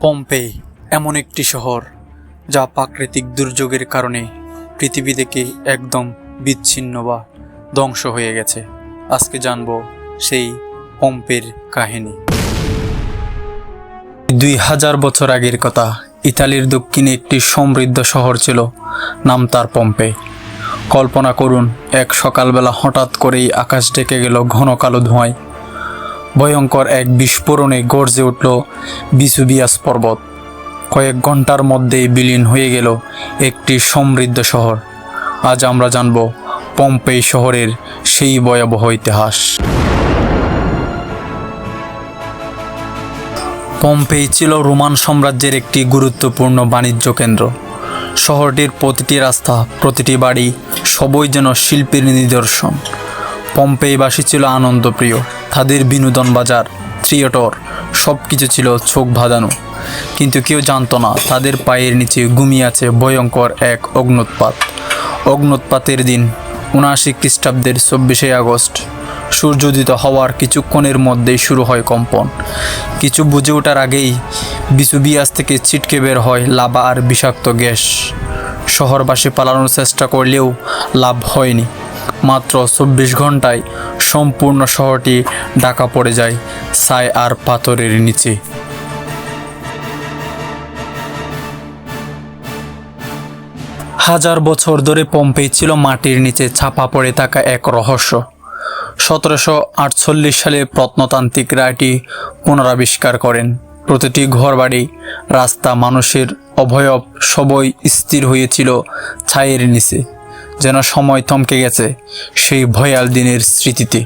Pompeii এমন একটি শহর যা প্রাকৃতিক দুর্যোগের কারণে পৃথিবী থেকে একদম বিচ্ছিন্ন বা ধ্বংস হয়ে গেছে। আজকে জানব সেই পম্পের কাহিনী। দুই হাজার বছর আগের কথা, ইতালির দক্ষিণে একটি সমৃদ্ধ শহর ছিল, নাম তার পম্পে। কল্পনা করুন, এক সকালবেলা হঠাৎ করেই আকাশ ডেকে গেল ঘন কালো ধোঁয়ায়। ভয়ঙ্কর এক বিস্ফোরণে গর্জে উঠল বিসুবিয়াস পর্বত। কয়েক ঘণ্টার মধ্যেই বিলীন হয়ে গেল একটি সমৃদ্ধ শহর। আজ আমরা জানব পম্পেই শহরের সেই ভয়াবহ ইতিহাস। পম্পেই ছিল রোমান সাম্রাজ্যের একটি গুরুত্বপূর্ণ বাণিজ্য কেন্দ্র। শহরটির প্রতিটি রাস্তা, প্রতিটি বাড়ি সবই যেন শিল্পীর নিদর্শন। পম্পেইবাসী ছিল আনন্দপ্রিয়, তাদের বিনোদন বাজার, থিয়েটর সব কিছু ছিল চোখ বাঁধানো। কিন্তু কেউ জানতো না, তাদের পায়ের নিচে ঘুমিয়ে আছে ভয়ঙ্কর এক অগ্নুৎপাত। অগ্নুৎপাতের দিন, উনআশি খ্রিস্টাব্দের চব্বিশে আগস্ট, সূর্যোদিত হওয়ার কিছুক্ষণের মধ্যেই শুরু হয় কম্পন। কিছু বুঝে ওঠার আগেই বিসুবিয়াস থেকে ছিটকে বের হয় লাভা আর বিষাক্ত গ্যাস। শহরবাসী পালানোর চেষ্টা করলেও লাভ হয়নি। মাত্র চব্বিশ ঘন্টায় সম্পূর্ণ শহরটি ঢাকা পড়ে যায় ছাই আর পাথরের নিচে। হাজার বছর ধরে পম্পেই ছিল মাটির নিচে ছাপা পড়ে থাকা এক রহস্য। সতেরোশো আটচল্লিশ সালে প্রত্নতান্ত্রিকরা এটি পুনরাবিষ্কার করেন। প্রতিটি ঘরবাড়ি, রাস্তা, মানুষের অভয়ব সবই স্থির হয়েছিল ছায়ের নিচে। যেন সময় থমকে গেছে সেই ভয়াল দিনের স্মৃতিতে।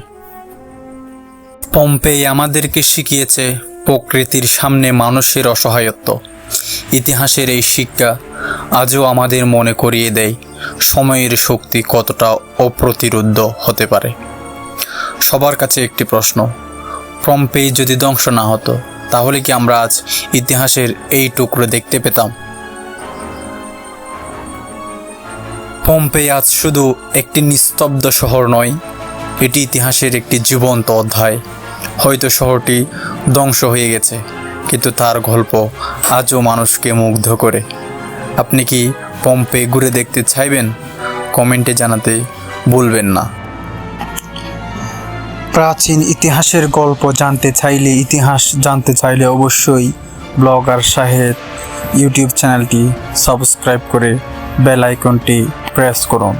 পম্পেই আমাদেরকে শিখিয়েছে প্রকৃতির সামনে মানুষের অসহায়ত্ব। ইতিহাসের এই শিক্ষা আজও আমাদের মনে করিয়ে দেয় সময়ের শক্তি কতটা অপ্রতিরোধ্য হতে পারে। সবার কাছে একটি প্রশ্ন, পম্পেই যদি ধ্বংস না হতো, তাহলে কি আমরা আজ ইতিহাসের এই টুকরো দেখতে পেতাম? পম্পেই আজ শুধু একটি নিস্তব্ধ শহর নয়, এটি ইতিহাসের একটি জীবন্ত অধ্যায়। হয়তো শহরটি ধ্বংস হয়ে গেছে, কিন্তু তার গল্প আজও মানুষকে মুগ্ধ করে। আপনি কি পম্পে ঘুরে দেখতে চাইবেন? কমেন্টে জানাতে ভুলবেন না। প্রাচীন ইতিহাসের গল্প জানতে চাইলে, ইতিহাস জানতে চাইলে অবশ্যই ব্লগার সাহেব ইউটিউব চ্যানেলটি সাবস্ক্রাইব করে বেল আইকনটি প্রেস করুন।